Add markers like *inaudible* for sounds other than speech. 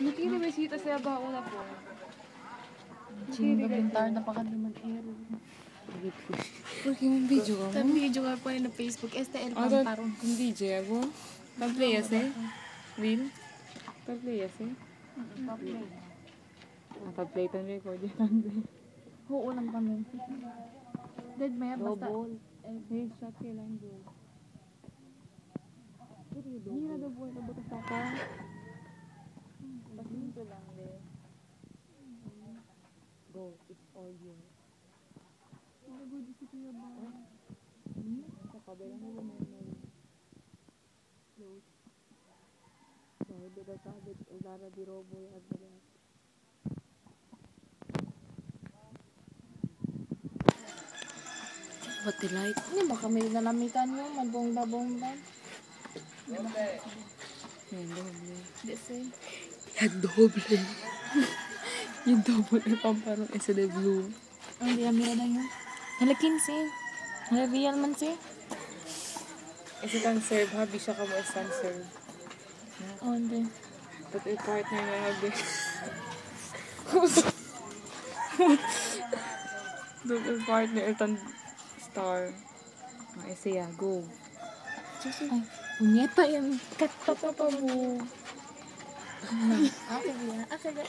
Nakiri besita sa bauna po. Sino bintar na pa kami mag-hero. Porque yung video ka Sa video ka po na Facebook, STL Ah, Pamparon. yung DJ ako. Pag-play ase? Will? Pag-play ase? Ah, pag-play tan record yan. Oo lang kami. Dead maya, basta. Hey, shot kailan bro? Hindi na daw buhay na butas ako. Pasinto lang din. Go, it's all yours. Sa kabila mo ba memory? Close. Sabi ba sabi, Lara di Robo yung admiral. What the light? Hindi ba kami nalamitan yun? Mabongda-bongda. Yan, doble. Hindi say. Yan, doble. Yung double yung pamparong isa de blue. Ang di amira na yun. Halakin si. Hala real man si. Isa kang serve, habi siya ka mo isang serve. Oh, hindi. But yung partner na habi. *laughs* Yung partner, itong star. Ah, isa ya, go. Ay, punyeta yan. Kata pa pa mo. Ako ba?